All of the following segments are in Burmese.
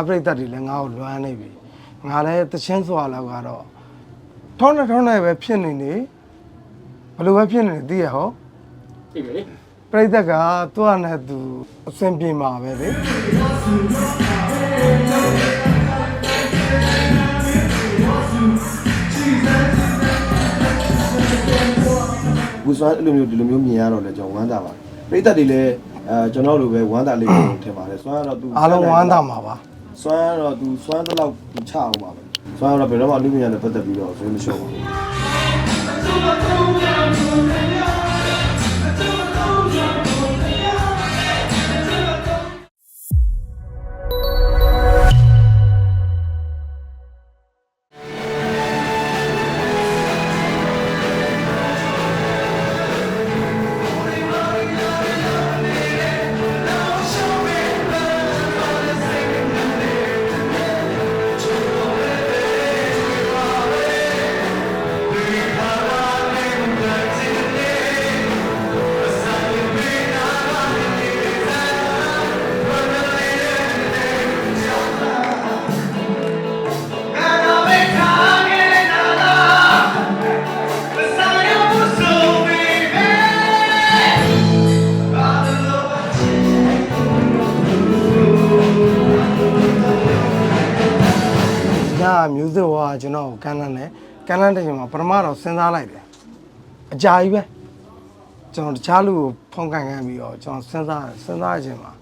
ငါပြိတ္တတွေလည်းငါ့ကိုလွမ်းနေပြီငါလည်းတချင်းစွာလောက်ကတော့ထောင်းနဲ့ထောင်းနဲ့ပဲဖြစ်နေနေဘယ်လိုပဲဖြစ်နေနေသိရဟောသိပြီလေပြိတ္တကသူ့အနဲ့သူအဆင်ပြေမှာပဲလေဘူးစွမ်းအဲ့လိုမျိုးဒီလိုမျိုးမြင်ရတော့လေကျွန်တော်ဝမ်းသာပါတယ်ပိတ်သက်တွေလည်းအဲကျွန်တော်လိုပဲဝမ်းသာလိမ့်မယ်ထင်ပါတယ်စွမ်းကတော့သူအားလုံးဝမ်းသာမှာပါ စွမ်းကတော့သူစွမ်းတော့လောက်ချအောင်ပါပဲစွမ်းကတော့ဘယ်တော့မှအလူမြညာနဲ့ပတ်သက်ပြီးတော့ဆိုမလျှော့ပါဘူး ညမျိုးစေ့ဟောကကျွန်တော်ကိုကန်းလန်းတယ်ကန်းလန်းတဲ့ချိန်မှာပထမတော့စဉ်းစားလိုက်တယ်အကြာကြီးပဲကျွန်တော်တခြားလူကိုဖုန်းကန်ကန်ပြီးတော့ကျွန်တော်စဉ်းစားစဉ်းစားခြင်းမှာ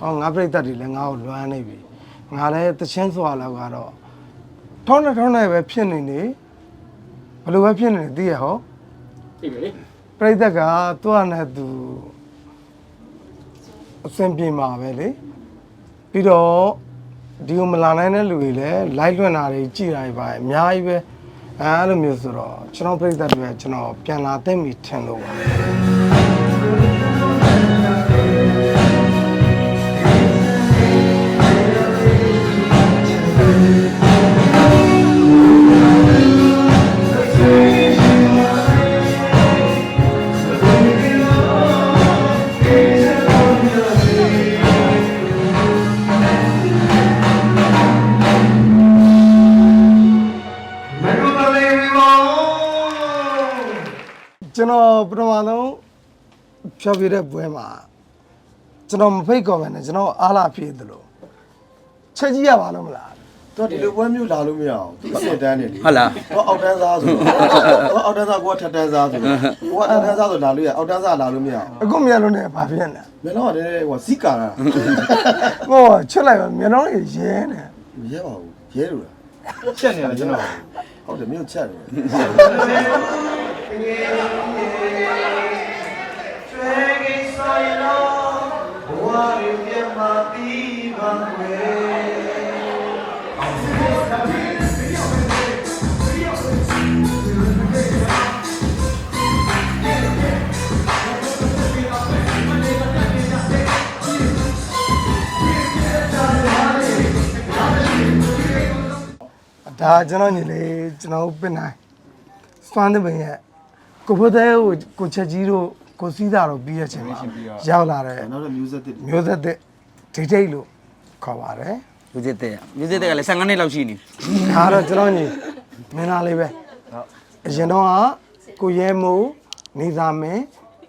ဟောငါပြိတ္တတွေလည်းငါ့ကိုလွမ်းနေပြီငါလည်းတချင်းစွာလောက်ကတော့ထောင်းနဲ့ထောင်းနဲ့ပဲဖြစ်နေနေဘယ်လိုပဲဖြစ်နေနေသိရဟောသိပြီလေပြိတ္တကသူ့အနဲ့သူအဆင်ပြေမှာပဲလေပြီးတော့ ဒီကိုမလာနိုင်တဲ့လူတွေလည်း live လွှင့်တာတွေကြည်တာတွေပါအများကြီးပဲအဲအဲ့လိုမျိုးဆိုတော့ကျွန်တော်ပြိတ္တတွေကျွန်တော်ပြန်လာသိမိထင်လို့ပါ ကျွန်တော်ပထမဆုံးဖြောပြတဲ့ပွဲမှာကျွန်တော်မဖိတ်ခေါ်မယ်နဲ့ကျွန်တော်အားလာပြေးသလိုချက်ကြည့်ရပါလို့မလားသူကဒီလိုပွဲမျိုးလာလို့မရအောင်သူအစင်တန်းနေလေဟုတ်လားဟောအောက်တန်းစားဆိုတော့အောက်တန်းစားကိုကထက်တန်းစားဆိုတော့ကိုကထက်တန်းစားဆိုလာလို့ရအောက်တန်းစားလာလို့မရအောင်အခုမျက်လုံးနဲ့ဘာဖြစ်နေမျက်လုံးကလည်းဟိုစီကာတာဟိုချွတ်လိုက်ပါမျက်လုံးကြီးရဲနေမရဲပါဘူးရဲလို့လားချက်နေတယ်ကျွန်တော်ဟုတ်တယ်မြို့ချက်တယ် ကျွဲကိစ္စရတော့ဘဝရပြမပြီးပါခွေဒါကျွန်တော်ညီလေးကျွန်တော်ပင်နိုင်စွမ်းတဲ့ပင်ရဲ့ ကိုဖိုးတဲ့ကိုကိုချက်ကြီးတို့ကိုစီးတာတို့ပြီးရချင်းမှာရောက်လာတဲ့နောက်တော့ music တစ်မျိုးသက်တဲ့ဒိတ်ဒိတ်လို့ခေါ်ပါတယ်မြူစစ်တဲ့မြူစစ်တဲ့ကလည်း15နှစ်လောက်ရှိနေဒါကတော့ကျွန်တော်ညီမင်းသားလေးပဲအရင်တော့ကကိုရဲမိုးနေသာမင်း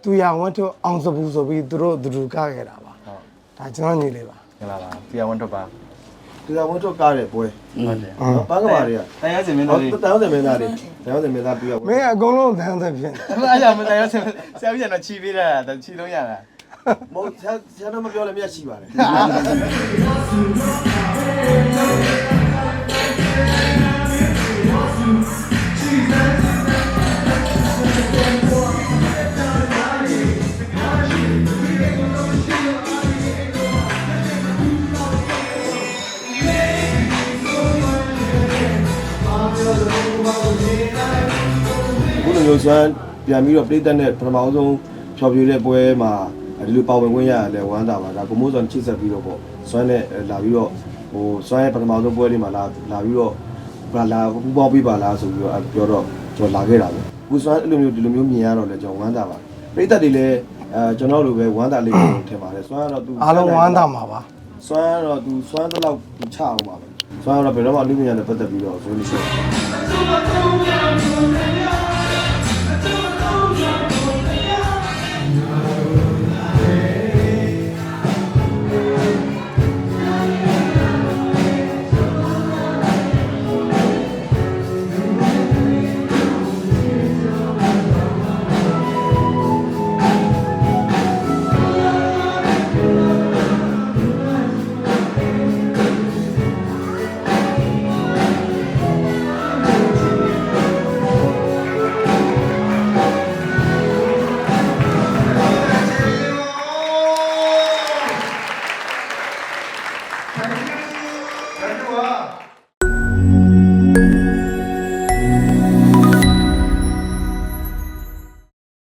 သူရဝတ်ထုတ်အောင်စပူဆိုပြီးသူတို့သူတို့ကခဲ့တာပါဒါကျွန်တော်ညီလေးပါရလာပါတရားဝန်တော့ပါ ဒီကဝတ်တော့ကားတယ်ပွဲဟုတ်တယ်ပန်းကမာတွေကတရားစင်မင်းဟောတို့လေးတောင်းတယ်မင်းသားတွေတောင်းတယ်မင်းသားပြီးတော့မင်းအကုန်လုံးတန်းသက်ဖြစ်နေအဲ့ကြောင့်မတရားစင်ဆရာကြီးကတော့ချီပေးတာတချီလုံးရတာမဟုတ်ဆရာဆရာတော့မပြောလည်းမျက်ရှိပါတယ် ခုလိုမျိုးစွမ်းပြန်ပြီးတော့ပြည်သက်နဲ့ပထမဆုံးဖြော်ပြတဲ့ပွဲမှာဒီလိုပါဝင်ခွင့်ရရလဲဝမ်းသာပါဒါကိုမိုးစွမ်းချိတ်ဆက်ပြီးတော့ပေါ့စွမ်းနဲ့လာပြီးတော့ဟိုစွမ်းရဲ့ပထမဆုံးပွဲလေးမှာလာလာပြီးတော့လာလာပူပေါင်းပေးပါလားဆိုပြီးတော့ပြောတော့ကျွန်တော်လာခဲ့တာပဲအခုစွမ်းအဲ့လိုမျိုးဒီလိုမျိုးမြင်ရတော့လဲကျွန်တော်ဝမ်းသာပါတယ်ပြည်သက်တွေလည်းအဲကျွန်တော်လိုပဲဝမ်းသာလိမ့်မယ်ထင်ပါတယ်စွမ်းကတော့သူအားလုံးဝမ်းသာမှာပါစွမ်းတော့သူစွမ်းတော့လောက်ချအောင်ပါပဲ စွမ်းတော့ဘယ်တော့မှအနုပညာနဲ့ပတ်သက်ပြီးတော့ဇွဲမရှိဘူး